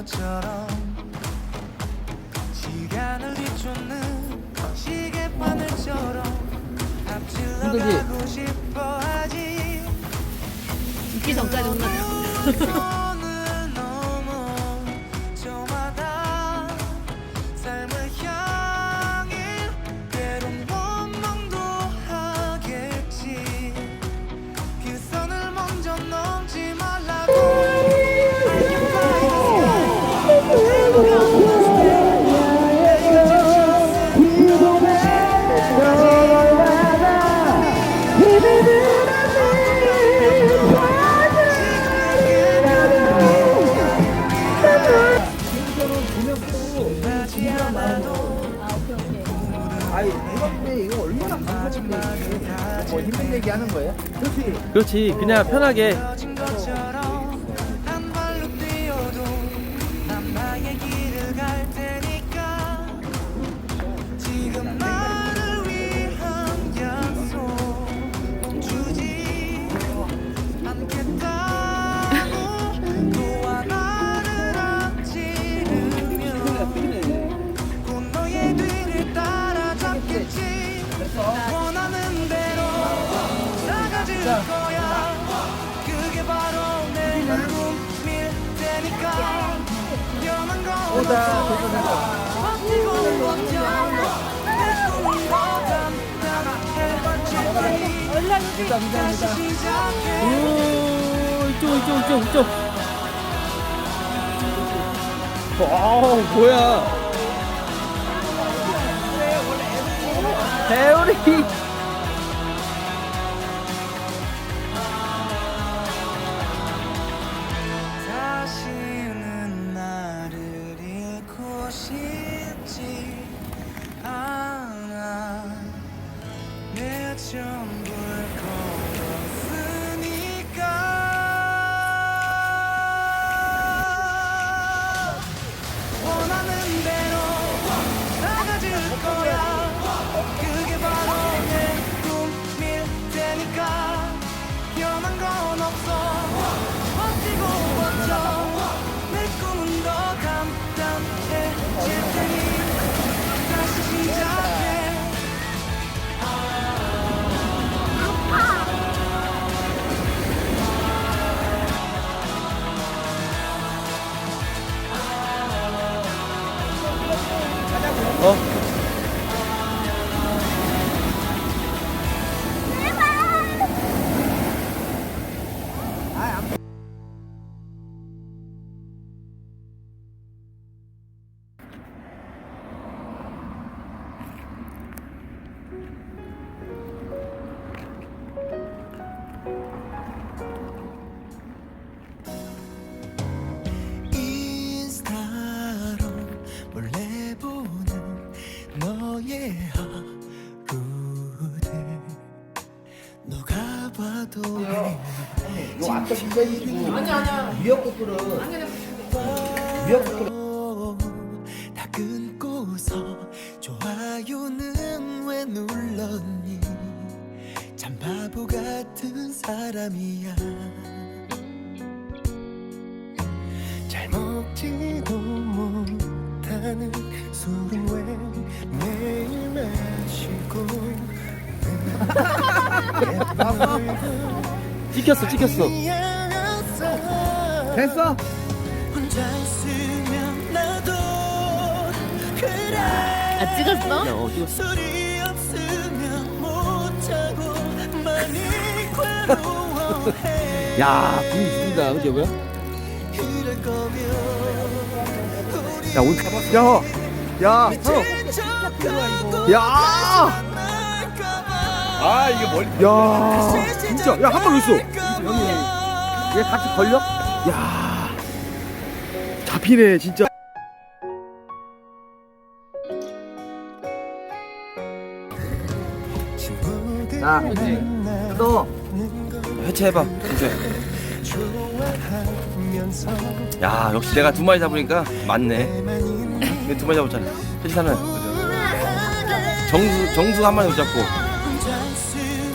것처럼 시간을 뒤쫓는 시계바늘처럼 앞질러? 가고 싶어 하지 죽기 전까지 혼나자. 아이 이건데 이거 얼마나 감사한데 뭐 힘든 얘기 하는 거예요? 그렇지. 그렇지. 그냥 편하게 거야 그게 바로 내 꿈일 테니까 건 없어 버티고 버텨 내 다시 시작해 오 이쪽 이쪽 이쪽 이쪽. 어 뭐야. 배우리 원하는 대로 나가질 거야 아까 진짜 이거 아니 아니야. 미역국들은 미역국들 다 끊고서 좋아요는 왜 눌렀니? 참 바보 같은 사람이야. 잘 먹지도 못하는 술은 왜 매일 마시고 찍혔어 찍혔어. 됐어? 아 찍었어? 야, 어 찍었어. 야 분위기 죽인다. 거면 우리 야 오늘 야야 척하고 야! 아 이게 머리 야 진짜. 야 한번 있어 얘 같이 걸려? 야. 잡히네 진짜. 자 또. 해체해봐. 이제. 야 역시 내가 두 마리 잡으니까 맞네. 두 마리 잡았잖아. 해체하면 정수 정수 한 마리 못 잡고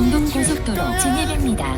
영동 고속도로 진입입니다.